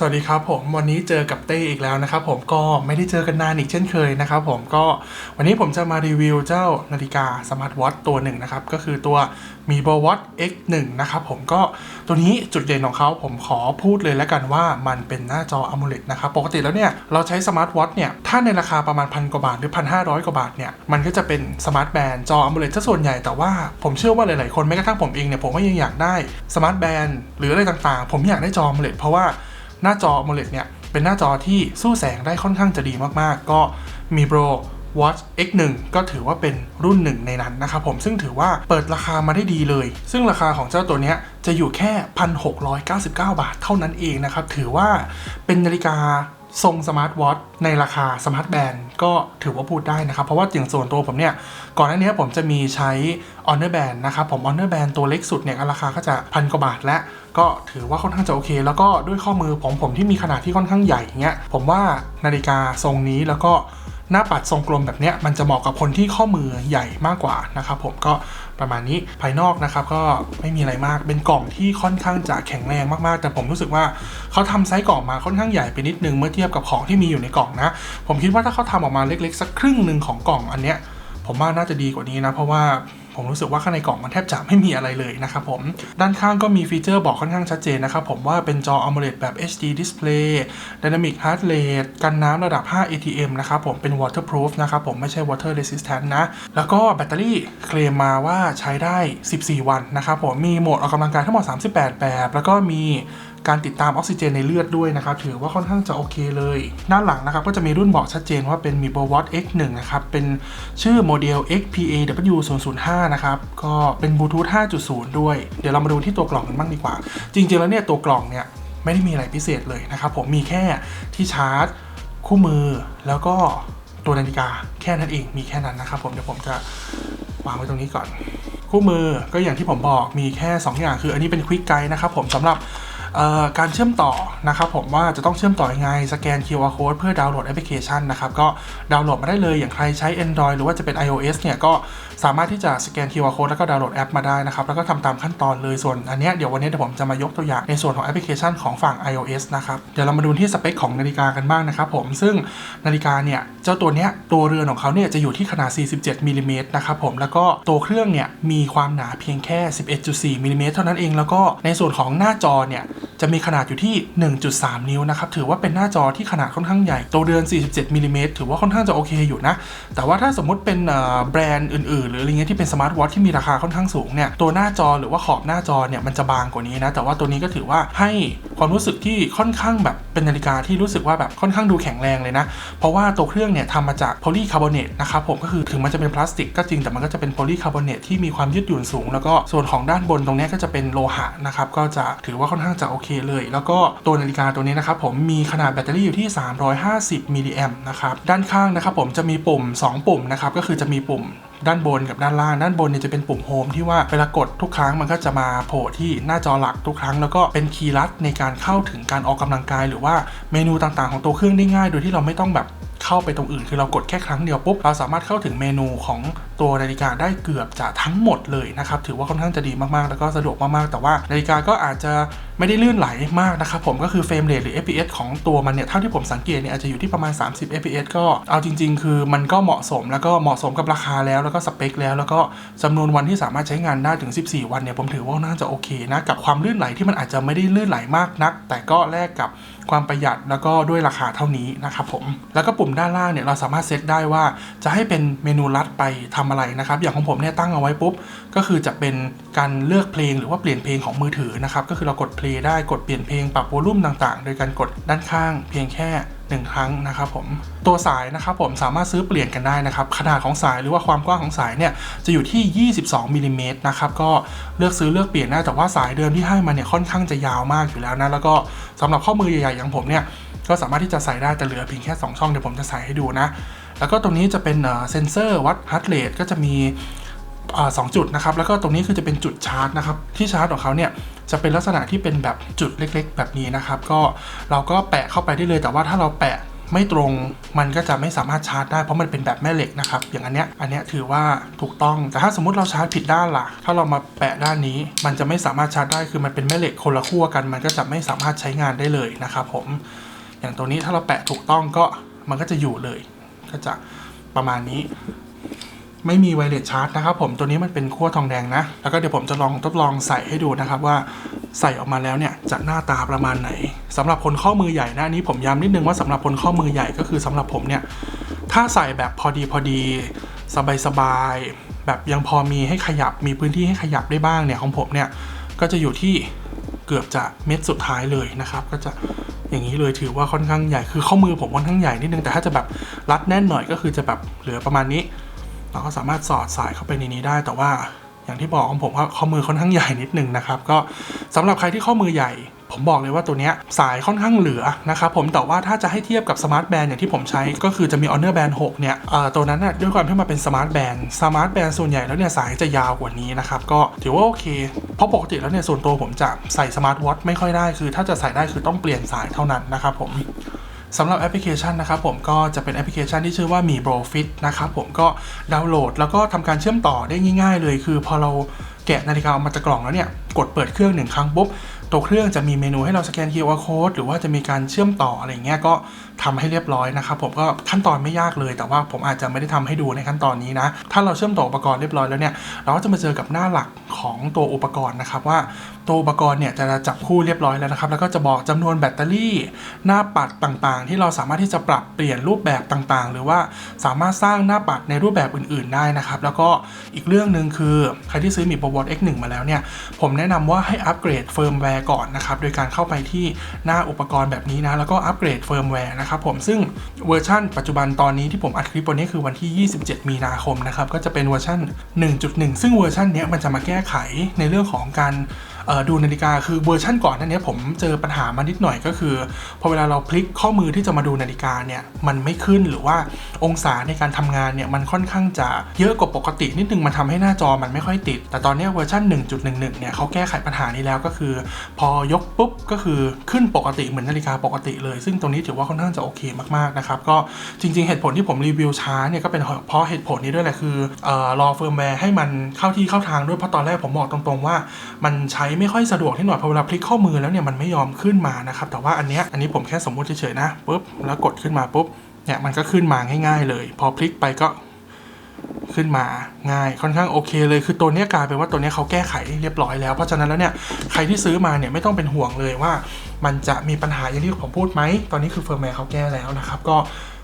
สวัสดีครับผมวันนี้เจอกับเต้อีกแล้วนะครับผมก็ไม่ได้เจอกันนานอีกเช่นเคยนะครับผมก็วันนี้ผมจะมารีวิวเจ้านาฬิกาสมาร์ทวอทตัวหนึ่งนะครับก็คือตัว m i b o Watch X1 นะครับผมก็ตัวนี้จุดเด่นของเขาผมขอพูดเลยแล้วกันว่ามันเป็นหน้าจอ AMOLED นะครับปกติแล้วเนี่ยเราใช้สมาร์ทวอทเนี่ยถ้าในราคาประมาณพันกว่าบาทหรือพันห้าร้อยกว่าบาทเนี่ยมันก็จะเป็นสมาร์ทแบนด์จอ AMOLED ซะส่วนใหญ่แต่ว่าผมเชื่อว่าหลายๆคนแม้กระทั่งผมเองเนี่ยผมก็ยังอยากได้สมาร์ทแบนด์หรืออะไรต่างๆ ผมอยากได้จอ AMOLED เพราะว่า หน้าจอ AMOLED เนี่ย เป็นหน้าจอที่สู้แสงได้ค่อนข้างจะดีมากๆ ก็มีโปร Watch X1 ก็ถือว่าเป็นรุ่นหนึ่งในนั้นนะครับผมซึ่งถือว่าเปิดราคามาได้ดีเลย ซึ่งราคาของเจ้าตัวนี้จะอยู่แค่ 1,699 บาทเท่านั้นเองนะครับ ถือว่าเป็นนาฬิกา ทรงสมาร์ทวอทในราคาสมาร์ทแบนด์ก็ถือว่าพูดได้นะครับ เพราะว่าอย่างส่วนตัวผมเนี่ย ก่อนหน้านี้ผมจะมีใช้ Honor Band นะครับ ผม Honor Band ตัวเล็กสุดเนี่ยราคาก็จะพันกว่าบาทและก็ถือว่าค่อนข้างจะโอเค แล้วก็ด้วยข้อมือของผมที่มีขนาดที่ค่อนข้างใหญ่เงี้ยผมว่านาฬิกาทรงนี้แล้วก็หน้าปัดทรงกลมแบบเนี้ยมันจะเหมาะกับคนที่ข้อมือใหญ่มากกว่านะครับผมก็ ประมาณนี้ภายนอกนะครับก็ไม่มีอะไรมากเป็นกล่องที่ค่อนข้างจะแข็งแรงมากๆ แต่ผมรู้สึกว่าเขาทำไซส์กล่องมาค่อนข้างใหญ่ไปนิดนึงเมื่อเทียบกับของที่มีอยู่ในกล่องนะ ผมคิดว่าถ้าเขาทำออกมาเล็กๆ สักครึ่งหนึ่งของกล่องอันเนี้ยผมว่าน่าจะดีกว่านี้นะเพราะว่า ผมรู้สึกว่าข้างในกล่องมันแทบจะไม่มีอะไรเลยนะครับผม ด้านข้างก็มีฟีเจอร์บอกค่อนข้างชัดเจนนะครับผมว่าเป็นจอ AMOLED แบบ HD Display Dynamic Heart Rate กันน้ำระดับ 5 ATM นะครับผมเป็น waterproof นะครับผมไม่ใช่ water resistant นะ แล้วก็แบตเตอรี่เคลมมาว่าใช้ได้ 14 วันนะครับผมมีโหมดออกกำลังกายทั้งหมด 38 แบบ แล้วก็มีการติดตามออกซิเจนในเลือดด้วยนะครับ ถือว่าค่อนข้างจะโอเคเลย ด้านหลังนะครับก็จะมีรุ่นบอกชัดเจนว่าเป็น m i b o w a t X1 นะครับ เป็นชื่อโมเดล XPAW005 นะครับ ก็เป็นบลูทูธ5.0 ด้วย เดี๋ยวเรามาดูที่ตัวกล่องกันบ้างดีกว่า จริง ๆ แล้วเนี่ยตัวกล่องเนี่ยไม่ได้มีอะไรพิเศษเลยนะครับ ผมมีแค่ที่ชาร์จ คู่มือแล้วก็ตัวนาฬิกาแค่นั้นเองมีแค่นั้นนะครับ ผมเดี๋ยวผมจะวางไว้ตรงนี้ก่อน คู่มือก็อย่างที่ผมบอกมีแค่ 2 อย่างคืออันนี้เป็นควิกไกด์นะครับผมสำหรับ การเชื่อมต่อนะครับผมว่าจะต้องเชื่อมต่อยังไง สแกน QR code เพื่อดาวน์โหลดแอปพลิเคชันนะครับก็ดาวน์โหลดมาได้เลยอย่างใครใช้ Android หรือว่าจะเป็น iOS เนี่ยก็ สามารถที่จะสแกน QR code แล้วก็ดาวน์โหลดแอปมาได้นะครับ แล้วก็ทำตามขั้นตอนเลยส่วนอันนี้เดี๋ยววันนี้เดี๋ยวผมจะมายกตัวอย่างในส่วนของแอปพลิเคชันของฝั่ง iOS นะครับเดี๋ยวเรามาดูที่สเปคของนาฬิกากันบ้างนะครับผมซึ่งนาฬิกาเนี่ยเจ้าตัวเนี้ยตัวเรือนของเขาเนี่ยจะอยู่ที่ขนาด 47มิลิเมตรนะครับผมแล้วก็ตัวเครื่องเนี่ยมีความหนาเพียงแค่ 11.4มิลิเมตรเท่านั้นเองแล้วก็ในส่วนของหน้าจอเนี่ยจะมีขนาดอยู่ที่ 1.3 นิ้วนะครับถือว่าเป็นหน้าจอที่ขนาดค่อนข้างใหญ่ตัวเรือน 47มิลิเมตรถือว่าค่อนข้างจะโอเคอยู่นะแต่ว่าถ้าสมมติเป็นแบรนด์อื่นหรืออะไรเงี้ยที่เป็นสมาร์ทวอทที่มีราคาค่อนข้างสูงเนี่ยตัวหน้าจอหรือว่าขอบหน้าจอเนี่ยมันจะบางกว่านี้นะแต่ว่าตัวนี้ก็ถือว่าให้ความรู้สึกที่ค่อนข้างแบบเป็นนาฬิกาที่รู้สึกว่าแบบค่อนข้างดูแข็งแรงเลยนะ เพราะว่าตัวเครื่องเนี่ยทำมาจากโพลีคาร์บอเนตนะครับผมก็คือถึงมันจะเป็นพลาสติกก็จริงแต่มันก็จะเป็นโพลีคาร์บอเนตที่มีความยืดหยุ่นสูง แล้วก็ส่วนของด้านบนตรงนี้ก็จะเป็นโลหะนะครับก็จะถือว่าค่อนข้างจะโอเคเลย แล้วก็ตัวนาฬิกาตัวนี้นะครับผมมีขนาดแบตเตอรี่อยู่ที่ 350มิลลิแอมนะครับด้านข้างนะครับผมจะมีปุ่ม 2 ปุ่มนะครับก็คือจะมีปุ่ม ด้านบนกับด้านล่าง ด้านบนเนี่ยจะเป็นปุ่มโฮมที่ว่าเวลากดทุกครั้งมันก็จะมาโผล่ที่หน้าจอหลักทุกครั้ง แล้วก็เป็นคีย์ลัดในการเข้าถึงการออกกำลังกาย หรือว่าเมนูต่างๆของตัวเครื่องได้ง่าย โดยที่เราไม่ต้องแบบเข้าไปตรงอื่น คือเรากดแค่ครั้งเดียวปุ๊บเราสามารถเข้าถึงเมนูของ ตัวนาฬิกาได้เกือบจะทั้งหมดเลยนะครับถือว่าค่อนข้างจะดีมากๆ แล้วก็สะดวกมากๆ แต่ว่านาฬิกาก็อาจจะไม่ได้ลื่นไหลมากนะครับผมก็คือเฟรมเรทหรือ FPS ของตัวมันเนี่ยเท่าที่ผมสังเกตเนี่ยอาจจะอยู่ที่ประมาณ 30 FPS ก็เอาจริง ๆ คือมันก็เหมาะสมแล้วก็เหมาะสมกับราคาแล้วแล้วก็สเปคแล้วแล้วก็จำนวนวันที่สามารถใช้งานได้ถึง 14 วันเนี่ยผมถือว่าน่าจะโอเคนะกับความลื่นไหลที่มันอาจจะไม่ได้ลื่นไหลมากนัก แต่ก็แลกกับความประหยัดแล้วก็ด้วยราคาเท่านี้นะครับผมแล้วก็ปุ่มด้านล่างเนี่ยเราสามารถเซตได้ว่าจะให้เป็นเมนูลัดไปทำอะไรนะครับ อย่างของผมเนี่ยตั้งเอาไว้ปุ๊บ ก็คือจะเป็นการเลือกเพลงหรือว่าเปลี่ยนเพลงของมือถือนะครับ ก็คือเรากดเพลงได้กดเปลี่ยนเพลงปรับวอลลุ่มต่างๆ โดยการกดด้านข้างเพียงแค่หนึ่งครั้งนะครับผมตัวสายนะครับผมสามารถซื้อเปลี่ยนกันได้นะครับ ขนาดของสายหรือว่าความกว้างของสายเนี่ยจะอยู่ที่ 22มิลิเมตรนะครับก็เลือกซื้อเลือกเปลี่ยนได้แต่ว่าสายเดิมที่ให้มาเนี่ยค่อนข้างจะยาวมากอยู่แล้วนะแล้วก็สำหรับข้อมือใหญ่ๆอย่างผมเนี่ยก็สามารถที่จะใส่ได้แต่เหลือเพียงแค่ 2 ช่องเดี๋ยวผมจะใส่ให้ดูนะ แล้วก็ตรงนี้จะเป็นเซนเซอร์วัดฮาร์ดเรทก็จะมีสองจุดนะครับ แล้วก็ตรงนี้คือจะเป็นจุดชาร์จนะครับ ที่ชาร์จของเขาเนี่ยจะเป็นลักษณะที่เป็นแบบจุดเล็กๆ แบบนี้นะครับ ก็เราก็แปะเข้าไปได้เลย แต่ว่าถ้าเราแปะไม่ตรงมันก็จะไม่สามารถชาร์จได้เพราะมันเป็นแบบแม่เหล็กนะครับ อย่างอันเนี้ยอันเนี้ยถือว่าถูกต้องแต่ถ้าสมมติเราชาร์จผิดด้านล่ะ ถ้าเรามาแปะด้านนี้ มันจะไม่สามารถชาร์จได้คือมันเป็นแม่เหล็กคนละขั้วกัน มันก็จะไม่สามารถใช้งานได้เลยนะครับผมอย่างตัวนี้ถ้าเราแปะถูกต้องก็มันก็จะอยู่เลย ก็จะประมาณนี้ ไม่มีไวเลสชาร์จนะครับ ผมตัวนี้มันเป็นขั้วทองแดงนะ แล้วก็เดี๋ยวผมจะลองทดลองใส่ให้ดูนะครับว่าใส่ออกมาแล้วเนี่ยจะหน้าตาประมาณไหนสำหรับคนข้อมือใหญ่นะนี้ผมย้ำนิดนึงว่าสำหรับคนข้อมือใหญ่ก็คือสำหรับผมเนี่ยถ้าใส่แบบพอดีพอดีสบายสบายแบบยังพอมีให้ขยับมีพื้นที่ให้ขยับได้บ้างเนี่ยของผมเนี่ยก็จะอยู่ที่ เกือบจะเม็ดสุดท้ายเลยนะครับ ก็จะอย่างนี้เลยถือว่าค่อนข้างใหญ่คือข้อมือผมค่อนข้างใหญ่นิดนึงแต่ถ้าจะแบบรัดแน่นหน่อยก็คือจะแบบเหลือประมาณนี้ เราก็สามารถสอดสายเข้าไปในนี้ได้ แต่ว่าอย่างที่บอกของผมว่าข้อมือค่อนข้างใหญ่นิดนึงนะครับ ก็สำหรับใครที่ข้อมือใหญ่ ผมบอกเลยว่าตัวเนี้ยสายค่อนข้างเหลือนะครับผมแต่ว่าถ้าจะให้เทียบกับสมาร์ทแบนด์อย่างที่ผมใช้ก็คือจะมี Honor Band 6 เนี่ยเอ่อตัวนั้นน่ะด้วยความที่มันเป็นสมาร์ทแบนด์สมาร์ทแบนด์ส่วนใหญ่แล้วเนี่ยสายจะยาวกว่านี้นะครับก็ถือว่าโอเค เพราะปกติแล้วเนี่ยส่วนตัวผมจะใส่สมาร์ทวอทไม่ค่อยได้คือถ้าจะใส่ได้คือต้องเปลี่ยนสายเท่านั้นนะครับผมสำหรับแอปพลิเคชันนะครับผมก็จะเป็นแอปพลิเคชันที่ชื่อว่ามี Bro Fit นะครับผมก็ดาวน์โหลด แล้วก็ทำการเชื่อมต่อได้ง่าย ๆ เลย คือพอเราแกะนาฬิกาออกมาจากกล่องแล้วเนี่ยกดเปิดเครื่องหนึ่งครั้งปุ๊บ ตัวเครื่องจะมีเมนูให้เราสแกน QR code หรือว่าจะมีการเชื่อมต่ออะไรเงี้ยก็ ทำให้เรียบร้อยนะครับผมก็ขั้นตอนไม่ยากเลย แต่ว่าผมอาจจะไม่ได้ทำให้ดูในขั้นตอนนี้นะ ถ้าเราเชื่อมต่ออุปกรณ์เรียบร้อยแล้วเนี่ยเราก็จะมาเจอกับหน้าหลักของตัวอุปกรณ์นะครับว่าตัวอุปกรณ์เนี่ยจะจับคู่เรียบร้อยแล้วนะครับแล้วก็จะบอกจำนวนแบตเตอรี่ หน้าปัดต่างๆ ที่เราสามารถที่จะปรับเปลี่ยนรูปแบบต่างๆ หรือว่าสามารถสร้างหน้าปัดในรูปแบบอื่น ๆได้นะครับแล้วก็อีกเรื่องหนึ่งคือใครที่ซื้อมีโปรวอต X1 มาแล้วเนี่ยผมแนะนำว่าให้อัปเกรดเฟิร์มแวร์ก่อนนะครับโดยการเข้าไปที่หน้าอุปกรณ์แบบนี้นะแล้วก็อัปเกรดเฟิร์มแวร์นะครับผมซึ่งเวอร์ชันปัจจุบันตอนนี้ที่ผมอัดคลิปวันนี้คือวันที่ 27 มีนาคมนะครับก็จะเป็นเวอร์ชัน1.1 ซึ่งเวอร์ชันนี้มันจะมาแก้ไขในเรื่องของการ ดูนาฬิกาคือเวอร์ชั่นก่อนนั้นเนี้ยผมเจอปัญหามานิดหน่อยก็คือ พอเวลาเราพลิกข้อมือที่จะมาดูนาฬิกาเนี่ยมันไม่ขึ้นหรือว่าองศาในการทำงานเนี่ยมันค่อนข้างจะเยอะกว่าปกตินิดนึงมันทำให้หน้าจอมันไม่ค่อยติด แต่ตอนนี้เวอร์ชัน1.11 เนี่ยเขาแก้ไขปัญหานี้แล้วก็คือ พอยกปุ๊บก็คือขึ้นปกติเหมือนนาฬิกาปกติเลย ซึ่งตรงนี้ถือว่าค่อนข้างจะโอเคมากๆนะครับก็จริง ๆ เหตุผลที่ผมรีวิวช้าเนี่ยก็เป็นเพราะเหตุผลนี้ด้วยแหละคือออรอเฟิร์มแวร์ให้มันเข้าที่เข้าทางด้วยเพราะตอนแรกผมบอกตรงๆว่า มันใช้ไม่ค่อยสะดวกที่หน่อยพอเวลาพลิกข้อมือแล้วเนี่ยมันไม่ยอมขึ้นมานะครับแต่ว่าอันเนี้ยอันนี้ผมแค่สมมุติเฉยๆนะปุ๊บแล้วกดขึ้นมาปุ๊บเนี่ยมันก็ขึ้นมาง่าย ๆ เลย พอพลิกไปก็ขึ้นมาง่ายค่อนข้างโอเคเลยคือตัวเนี้ยกลายเป็นว่าตัวเนี้ยเขาแก้ไขเรียบร้อยแล้วเพราะฉะนั้นแล้วเนี่ยใครที่ซื้อมาเนี่ยไม่ต้องเป็นห่วงเลยว่า มันจะมีปัญหาอย่างที่ผมพูดไหมตอนนี้คือเฟิร์มแวร์เขาแก้แล้วนะครับก็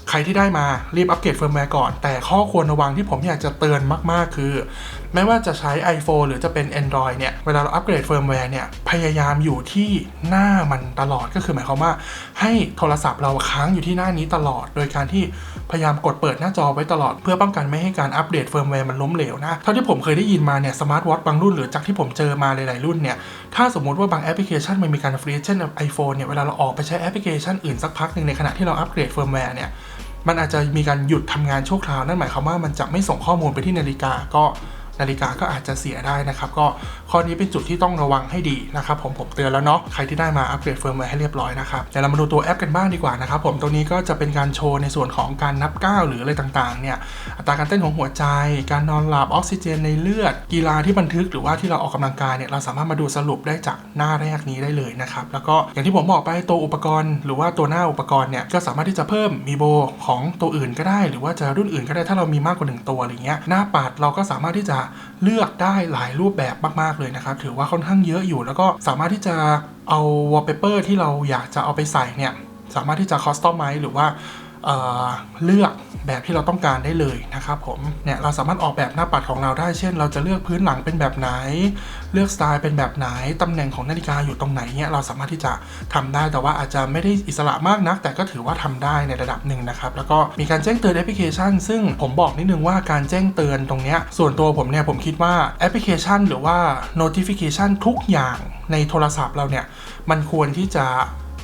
ใครที่ได้มารีบอัปเกรดเฟิร์มแวร์ก่อน แต่ข้อควรระวังที่ผมอยากจะเตือนมากๆ คือ ไม่ว่าจะใช้ iPhone หรือจะเป็น Android เนี่ย เวลาเราอัปเกรดเฟิร์มแวร์เนี่ย พยายามอยู่ที่หน้ามันตลอดก็คือหมายความว่า ให้โทรศัพท์เราค้างอยู่ที่หน้านี้ตลอด โดยการที่พยายามกดเปิดหน้าจอไว้ตลอด เพื่อป้องกันไม่ให้การอัปเดตเฟิร์มแวร์มันล้มเหลวนะ เท่าที่ผมเคยได้ยินมาเนี่ยสมาร์ทวอทบางรุ่นหรือจากที่ผมเจอมาหลายๆรุ่นเนี่ยถ้าสมมติว่าบางแอปพลิเคชันมันมีการฟรีเช่นไอโฟนเนี่ยเวลาเราออกไปใช้แอปพลิเคชันอื่นสักพักหนึ่งในขณะที่เราอัปเกรดเฟิร์มแวร์เนี่ยมันอาจจะมีการหยุดทำงานชั่วคราว นั่นหมายความว่ามันจะไม่ส่งข้อมูลไปที่นาฬิกาก็ นาฬิกาก็อาจจะเสียได้นะครับ ก็ข้อนี้เป็นจุดที่ต้องระวังให้ดีนะครับผมผมเตือนแล้วเนาะใครที่ได้มาอัปเกรดเฟิร์มแวร์ให้เรียบร้อยนะครับเดี๋ยวเรามาดูตัวแอปกันบ้างดีกว่านะครับผมตัวนี้ก็จะเป็นการโชว์ในส่วนของการนับก้าวหรืออะไรต่างๆเนี่ยอัตราการเต้นของหัวใจ การนอนหลับออกซิเจนในเลือด กีฬาที่บันทึกหรือว่าที่เราออกกำลังกายเนี่ยเราสามารถมาดูสรุปได้จากหน้าแรกนี้ได้เลยนะครับแล้วก็อย่างที่ผมบอกไปตัวอุปกรณ์ หรือว่าตัวหน้าอุปกรณ์เนี่ยก็สามารถที่จะเพิ่มมีโบของตัวอื่นก็ได้ หรือว่าจะรุ่นอื่นก็ได้ถ้าเรามีมากกว่าหนึ่งตัวอะไรเงี้ยหน้าปัดเราก็สามารถที่จะเลือกได้หลายรูปแบบมาก ๆ เลยนะครับ ถือว่าค่อนข้างเยอะอยู่ แล้วก็สามารถที่จะเอาวอลเปเปอร์ที่เราอยากจะเอาไปใส่เนี่ย สามารถที่จะคอสตอมไมหรือว่าเเลือกแบบที่เราต้องการได้เลยนะครับผมเนี่ยเราสามารถออกแบบหน้าปัดของเราได้เช่น เราจะเลือกพื้นหลังเป็นแบบไหน เลือกสไตล์เป็นแบบไหนตำแหน่งของนาฬิกาอยู่ตรงไหนเนี่ยเราสามารถที่จะทำได้แต่ว่าอาจจะไม่ได้อิสระมากนัก แต่ก็ถือว่าทำได้ในระดับหนึ่งนะครับแล้วก็มีการแจ้งเตือนแอปพลิเคชัน ซึ่งผมบอกนิดนึงว่าการแจ้งเตือนตรงเนี้ยส่วนตัวผมเนี่ยผมคิดว่าแอปพลิเคชัน หรือว่า notification ทุกอย่างในโทรศัพท์เราเนี่ยมันควรที่จะ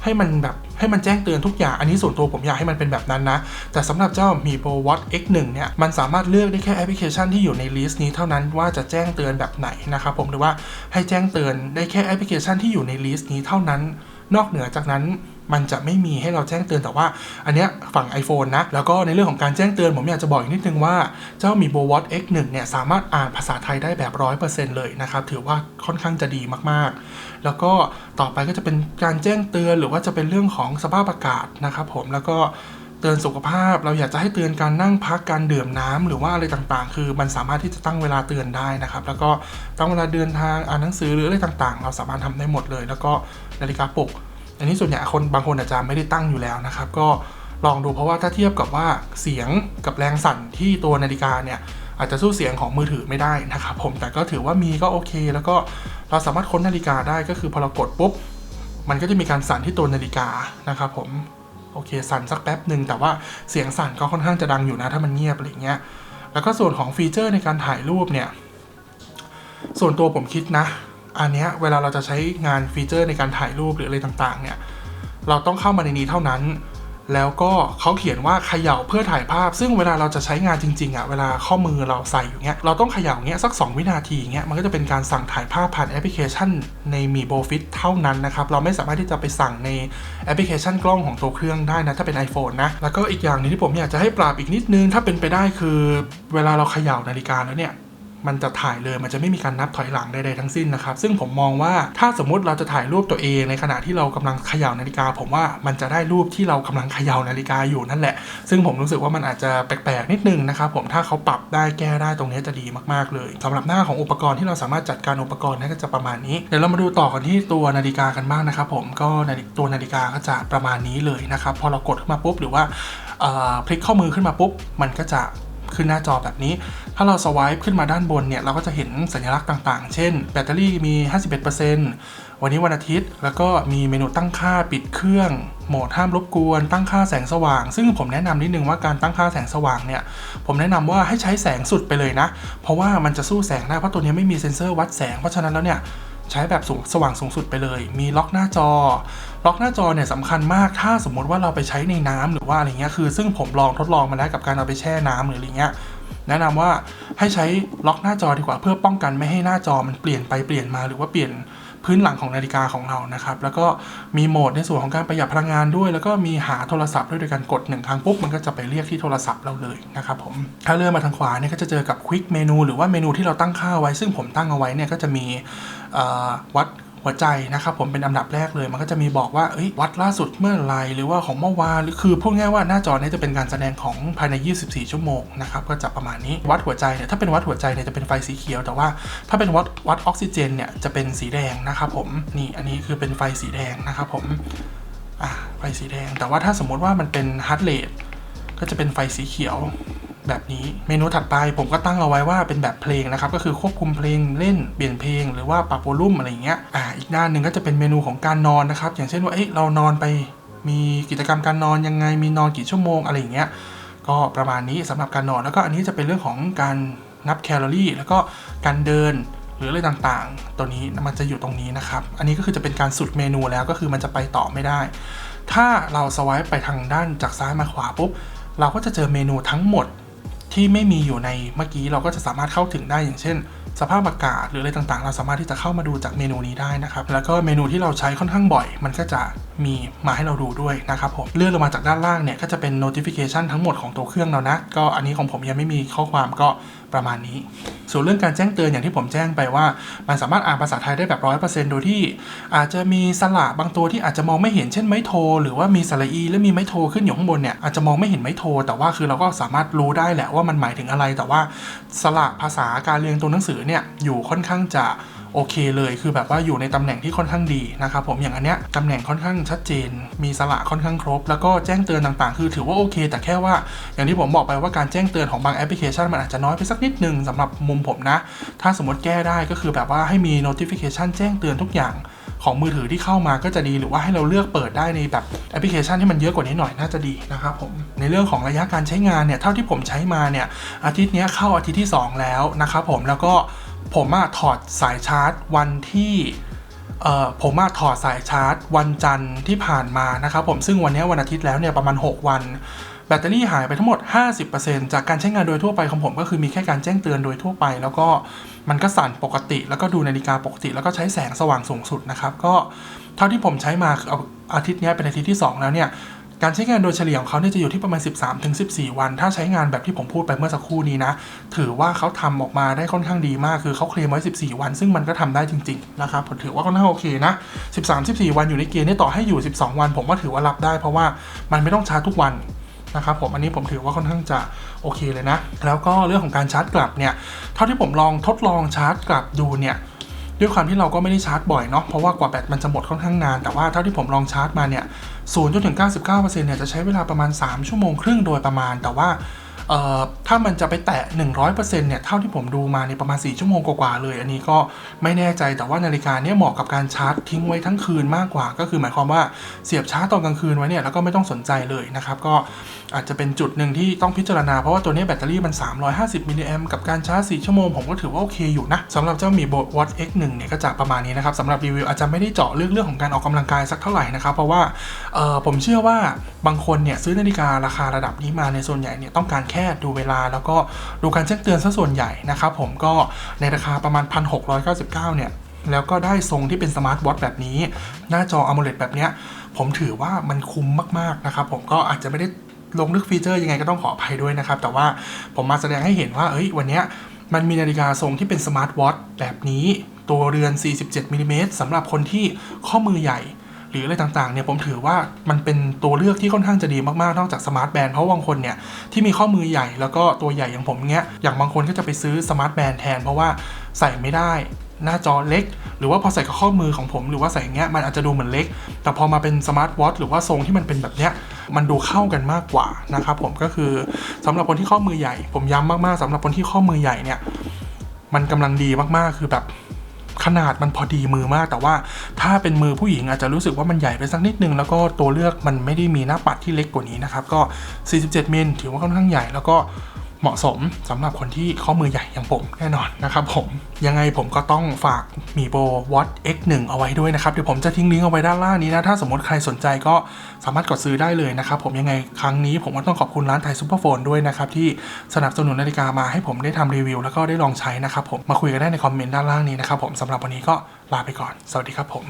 ให้มันแบบให้มันแจ้งเตือนทุกอย่าง อันนี้ส่วนตัวผมอยากให้มันเป็นแบบนั้นนะ แต่สำหรับเจ้า Mi Pro Watch X1 เนี่ย มันสามารถเลือกได้แค่แอปพลิเคชันที่อยู่ในลิสต์นี้เท่านั้นว่าจะแจ้งเตือนแบบไหนนะครับผมหรือว่าให้แจ้งเตือนได้แค่แอปพลิเคชันที่อยู่ในลิสต์นี้เท่านั้น นอกเหนือจากนั้นมันจะไม่มีให้เราแจ้งเตือนแต่ว่า อันเนี้ยฝั่ง iPhone นะ แล้วก็ในเรื่องของการแจ้งเตือนผมอยากจะบอกอีกนิดนึงว่าเจ้ามี b o w a t X1 เนี่ย สามารถอ่านภาษาไทยได้แบบ 100%เลยนะครับ ถือว่าค่อนข้างจะดีมากๆ แล้วก็ต่อไปก็จะเป็นการแจ้งเตือนหรือว่าจะเป็นเรื่องของสภาพอากาศนะครับผมแล้วก็เตือนสุขภาพเราอยากจะให้เตือนการนั่งพักการดื่มน้ำหรือว่าอะไรต่างๆ คือมันสามารถที่จะตั้งเวลาเตือนได้นะครับ แล้วก็ตั้งเวลาเดินทางอ่านหนังสือหรืออะไรต่างๆ เราสามารถทำได้หมดเลย แล้วก็ นาฬิกาปลุก อันนี้ส่วนใหญ่คนบางคนอาจจะไม่ได้ตั้งอยู่แล้วนะครับ ก็ลองดูเพราะว่าถ้าเทียบกับว่าเสียงกับแรงสั่นที่ตัวนาฬิกาเนี่ยอาจจะสู้เสียงของมือถือไม่ได้นะครับผมแต่ก็ถือว่ามีก็โอเค แล้วก็เราสามารถค้นนาฬิกาได้ก็คือพอเรากดปุ๊บมันก็จะมีการสั่นที่ตัวนาฬิกานะครับผมโอเคสั่นสักแป๊บหนึ่งแต่ว่าเสียงสั่นก็ค่อนข้างจะดังอยู่นะถ้ามันเงียบอะไรเงี้ยแล้วก็ส่วนของฟีเจอร์ในการถ่ายรูปเนี่ยส่วนตัวผมคิดนะ อันเนี้ยเวลาเราจะใช้งานฟีเจอร์ในการถ่ายรูปหรืออะไรต่างๆเนี่ยเราต้องเข้ามาในนี้เท่านั้น แล้วก็เขาเขียนว่าเขย่าเพื่อถ่ายภาพ ซึ่งเวลาเราจะใช้งานจริงๆอะ่ะเวลาข้อมือเราใส่อย่างเงี้ยเราต้องเขย่าเงี้ยสัก 2 วินาทีเงี้ยมันก็จะเป็นการสั่งถ่ายภาพผ่านแอปพลิเคชันในมีโบฟิตเท่านั้นนะครับ เราไม่สามารถที่จะไปสั่งในแอปพลิเคชันกล้องของตัวเครื่องได้นะถ้าเป็น iPhone นะแล้วก็อีกอย่างหนึงที่ผมอยากจะให้ปรับอีกนิดนึงถ้าเป็นไปได้คือ เวลาเราเขย่านาฬิกาแล้วเนี่ย มันจะถ่ายเลยมันจะไม่มีการนับถอยหลังใดๆทั้งสิ้นนะครับ ซึ่งผมมองว่าถ้าสมมุติเราจะถ่ายรูปตัวเองในขณะที่เรากำลังเขย่านาฬิกา ผมว่ามันจะได้รูปที่เรากำลังเขย่านาฬิกาอยู่นั่นแหละ ซึ่งผมรู้สึกว่ามันอาจจะแปลกๆนิดนึงนะครับผมถ้าเขาปรับได้แก้ได้ตรงนี้จะดีมากๆเลยสำหรับหน้าของอุปกรณ์ที่เราสามารถจัดการอุปกรณ์ได้ก็จะประมาณนี้เดี๋ยวเรามาดูต่อกันที่ตัวนาฬิกากันบ้างนะครับผมก็ตัวนาฬิกาก็จะประมาณนี้เลยนะครับพอเรากดขึ้นมาปุ๊บหรือว่าพลิกข้อมือขึ้นมาปุ๊บมันก็จะ ขึ้นหน้าจอแบบนี้ ถ้าเราสวายขึ้นมาด้านบนเนี่ย เราก็จะเห็นสัญลักษณ์ต่างๆ เช่น แบตเตอรี่มี 51%วันนี้วันอาทิตย์ แล้วก็มีเมนูตั้งค่าปิดเครื่อง โหมดห้ามรบกวน ตั้งค่าแสงสว่าง ซึ่งผมแนะนำนิดนึงว่าการตั้งค่าแสงสว่างเนี่ย ผมแนะนำว่าให้ใช้แสงสุดไปเลยนะ เพราะว่ามันจะสู้แสงได้ เพราะตัวนี้ไม่มีเซ็นเซอร์วัดแสง เพราะฉะนั้นแล้วเนี่ย ใช้แบบสูงสว่างสูงสุดไปเลย มีล็อกหน้าจอ ล็อกหน้าจอเนี่ยสำคัญมาก ถ้าสมมติว่าเราไปใช้ในน้ำหรือว่าอะไรเงี้ย คือซึ่งผมลองทดลองมาแล้วกับการเอาไปแช่น้ำหรืออะไรเงี้ย แนะนำว่าให้ใช้ล็อกหน้าจอดีกว่าเพื่อป้องกันไม่ให้หน้าจอมันเปลี่ยนไปเปลี่ยนมาหรือว่าเปลี่ยน พื้นหลังของนาฬิกาของเรานะครับ แล้วก็มีโหมดในส่วนของการประหยัดพลังงานด้วย แล้วก็มีหาโทรศัพท์ด้วยโดยการกดหนึ่งครั้งปุ๊บมันก็จะไปเรียกที่โทรศัพท์เราเลยนะครับผมถ้าเลื่อนมาทางขวาเนี่ยก็จะเจอกับควิกเมนูหรือว่าเมนูที่เราตั้งค่าไว้ ซึ่งผมตั้งเอาไว้เนี่ยก็จะมีวัด หัวใจนะครับผมเป็นอันดับแรกเลย มันก็จะมีบอกว่าวัดล่าสุดเมื่อไรหรือว่าของเมื่อวานหรือคือพูดง่ายว่าหน้าจอเนี้จะเป็นการแสดงของภายใน 24 ชั่วโมงนะครับก็จะประมาณนี้วัดหัวใจเนี่ยถ้าเป็นวัดหัวใจเนี่ยจะเป็นไฟสีเขียว แต่ว่าถ้าเป็นวัดวัดออกซิเจนเนี่ยจะเป็นสีแดงนะครับผมนี่อันนี้คือเป็นไฟสีแดงนะครับผมอ่าไฟสีแดง แต่ว่าถ้าสมมติว่ามันเป็นฮาร์ดเรทก็จะเป็นไฟสีเขียว แบบนี้เมนูถัดไปผมก็ตั้งเอาไว้ว่าเป็นแบบเพลงนะครับก็คือควบคุมเพลงเล่นเปลี่ยนเพลง หรือว่าปรับโวลุ่มอะไรอย่างเงี้ยอ่าอีกด้านหนึ่งก็จะเป็นเมนูของการนอนนะครับอย่างเช่นว่าเอ้ยเรานอนไป มีกิจกรรมการนอนยังไงมีนอนกี่ชั่วโมงอะไรอย่างเงี้ยก็ประมาณนี้สำหรับการนอนแล้วก็อันนี้จะเป็นเรื่องของการนับแคลอรี่ แล้วก็การเดินหรืออะไรต่างๆ ตัวนี้มันจะอยู่ตรงนี้นะครับ อันนี้ก็คือจะเป็นการสุดเมนูแล้วก็คือมันจะไปต่อไม่ได้ ถ้าเราสวายไปทางด้านจากซ้ายมาขวาปุ๊บ เราก็จะเจอเมนูทั้งหมด ที่ไม่มีอยู่ในเมื่อกี้เราก็จะสามารถเข้าถึงได้อย่างเช่น สภาพอากาศหรืออะไรต่างๆ เราสามารถที่จะเข้ามาดูจากเมนูนี้ได้นะครับ แล้วก็เมนูที่เราใช้ค่อนข้างบ่อย มันก็จะมีมาให้เราดูด้วยนะครับผมเลื่อนลงมาจากด้านล่างเนี่ยก็จะเป็น notification ทั้งหมดของตัวเครื่องเรานะ ก็อันนี้ของผมยังไม่มีข้อความก็ประมาณนี้ ส่วนเรื่องการแจ้งเตือนอย่างที่ผมแจ้งไปว่า มันสามารถอ่านภาษาไทยได้แบบร้อยเปอร์เซ็นต์โดยที่อาจจะมีสระบางตัวที่อาจจะมองไม่เห็นเช่นไม้โท หรือว่ามีสระอีและมีไม้โทขึ้นอยู่ข้างบนเนี่ยอาจจะมองไม่เห็นไม้โท แต่ว่าคือเราก็สามารถรู้ได้แหละว่ามันหมายถึงอะไร แต่ว่าสระภาษาการเรียงตัวหนังสือเนี่ยอยู่ค่อนข้างจะ โอเคเลยคือแบบว่าอยู่ในตำแหน่งที่ค่อนข้างดีนะครับผมอย่างอันเนี้ยตำแหน่งค่อนข้างชัดเจน มีสระค่อนข้างครบ แล้วก็แจ้งเตือนต่างๆ คือถือว่าโอเค แต่แค่ว่าอย่างที่ผมบอกไปว่าการแจ้งเตือนของบางแอปพลิเคชันมันอาจจะน้อยไปสักนิดนึงสำหรับมุมผมนะ ถ้าสมมติแก้ได้ก็คือแบบว่าให้มี notification แจ้งเตือนทุกอย่างของมือถือที่เข้ามาก็จะดีหรือว่าให้เราเลือกเปิดได้ในแบบแอปพลิเคชันที่มันเยอะกว่านี้หน่อยน่าจะดีนะครับผมในเรื่องของระยะการใช้งานเนี่ยเท่าที่ผมใช้มาเนี่ยอาทิตย์นี้เข้าอาทิตย์ที่ 2 แล้วนะครับผมแล้วก็ ผมอะถอดสายชาร์จวันที่ผมมาถอดสายชาร์จ วันจันทร์ที่ผ่านมานะครับผมซึ่งวันนี้วันอาทิตย์แล้วเนี่ยประมาณ 6 วัน แบตเตอรี่หายไปทั้งหมด 50%จากการใช้งานโดยทั่วไปของผมก็คือมีแค่การแจ้งเตือนโดยทั่วไป แล้วก็มันก็สั่นปกติ แล้วก็ดูนาฬิกาปกติ แล้วก็ใช้แสงสว่างสูงสุดนะครับก็เท่าที่ผมใช้มาเอาอาทิตย์นี้เป็นอาทิตย์ที่สองแล้วเนี่ย การใช้งานโดยเฉลี่ยของเขาเนี่ยจะอยู่ที่ประมาณ 13-14 วัน ถ้าใช้งานแบบที่ผมพูดไปเมื่อสักครู่นี้นะ ถือว่าเขาทำออกมาได้ค่อนข้างดีมาก คือเขาเคลมไว้ 14 วัน ซึ่งมันก็ทำได้จริงๆ นะครับ ผมถือว่าค่อนข้างโอเคนะ 13-14 วันอยู่ในเกณฑ์นี่ต่อให้อยู่ 12 วัน ผมว่าถือว่ารับได้เพราะว่ามันไม่ต้องชาร์จทุกวันนะครับผมอันนี้ผมถือว่าค่อนข้างจะโอเคเลยนะ แล้วก็เรื่องของการชาร์จกลับเนี่ย เท่าที่ผมลองทดลองชาร์จกลับดูเนี่ย ด้วยความที่เราก็ไม่ได้ชาร์จบ่อยเนาะเพราะว่ากว่าแบตมันจะหมดค่อนข้างนาน แต่ว่าเท่าที่ผมลองชาร์จมาเนี่ย0จนถึง 99%เนี่ยจะใช้เวลาประมาณ 3 ชั่วโมงครึ่งโดยประมาณแต่ว่า ถ้ามันจะไปแตะ 100%เนี่ยเท่าที่ผมดูมาในประมาณ 4 ชั่วโมงกว่าๆเลย อันนี้ก็ไม่แน่ใจแต่ว่านาฬิกาเนี่ยเหมาะกับการชาร์จทิ้งไว้ทั้งคืนมากกว่า ก็คือหมายความว่าเสียบชาร์จตอนกลางคืนไว้เนี่ยแล้วก็ไม่ต้องสนใจเลยนะครับ ก็อาจจะเป็นจุดหนึ่งที่ต้องพิจารณา เพราะว่าตัวนี้แบตเตอรี่มัน 350 มิลลิแอมกับการชาร์จ 4 ชั่วโมง ผมก็ถือว่าโอเคอยู่นะสำหรับเจ้ามีโบ Watch X1 เนี่ยก็จะประมาณนี้นะครับสำหรับรีวิวอาจจะไม่ได้เจาะเรื่องเรื่องของการออกกำลังกายสักเท่าไหร่นะครับเพราะว่าเออผมเชื่อว่าบางคนเนี่ยซื้อนาฬิการาคาระดับนี้มาในส่วนใหญ่เนี่ยต้องการแค่ดูเวลา แล้วก็ดูการแจ้งเตือนซะส่วนใหญ่นะครับผมก็ในราคาประมาณ 1,699 เนี่ย แล้วก็ได้ทรงที่เป็นสมาร์ทวอทแบบนี้ หน้าจอ AMOLED แบบเนี้ยผมถือว่ามันคุ้มมาก ๆ นะครับ ผมก็อาจจะไม่ได้ลงลึกฟีเจอร์ยังไงก็ต้องขออภัยด้วยนะครับ แต่ว่าผมมาแสดงให้เห็นว่าเอ้ยวันเนี้ยมันมีนาฬิกาทรงที่เป็นสมาร์ทวอทแบบนี้ ตัวเรือน 47มิลลิเมตรสำหรับคนที่ข้อมือใหญ่ หรืออะไรต่างๆเนี่ยผมถือว่ามันเป็นตัวเลือกที่ค่อนข้างจะดีมากๆ นอกจากสมาร์ทแบนด์เพราะบางคนเนี่ยที่มีข้อมือใหญ่แล้วก็ตัวใหญ่อย่างผมเนี้ยอย่างบางคนก็จะไปซื้อสมาร์ทแบนด์แทน เพราะว่าใส่ไม่ได้หน้าจอเล็ก หรือว่าพอใส่กับข้อมือของผม หรือว่าใส่อย่างเงี้ยมันอาจจะดูเหมือนเล็ก แต่พอมาเป็นสมาร์ทวอทหรือว่าทรงที่มันเป็นแบบเนี้ยมันดูเข้ากันมากกว่านะครับผมก็คือสำหรับคนที่ข้อมือใหญ่ ผมย้ำมากๆสำหรับคนที่ข้อมือใหญ่เนี่ยมันกำลังดีมากๆ คือแบบ ขนาดมันพอดีมือมาก แต่ว่าถ้าเป็นมือผู้หญิงอาจจะรู้สึกว่ามันใหญ่ไปสักนิดนึง แล้วก็ตัวเลือกมันไม่ได้มีหน้าปัดที่เล็กกว่านี้นะครับก็ 47 มิลถือว่าค่อนข้างใหญ่แล้วก็ เหมาะสมสำหรับคนที่ข้อมือใหญ่อย่างผมแน่นอนนะครับผมยังไงผมก็ต้องฝากมีโบ Watch X1 เอาไว้ด้วยนะครับ เดี๋ยวผมจะทิ้งลิงก์เอาไว้ด้านล่างนี้นะ ถ้าสมมติใครสนใจก็สามารถกดซื้อได้เลยนะครับ ผมยังไงครั้งนี้ผมก็ต้องขอบคุณร้านไทยซูเปอร์โฟนด้วยนะครับ ที่สนับสนุนนาฬิกามาให้ผมได้ทำรีวิว แล้วก็ได้ลองใช้นะครับผมมาคุยกันได้ในคอมเมนต์ด้านล่างนี้นะครับผมสำหรับวันนี้ก็ลาไปก่อน สวัสดีครับผม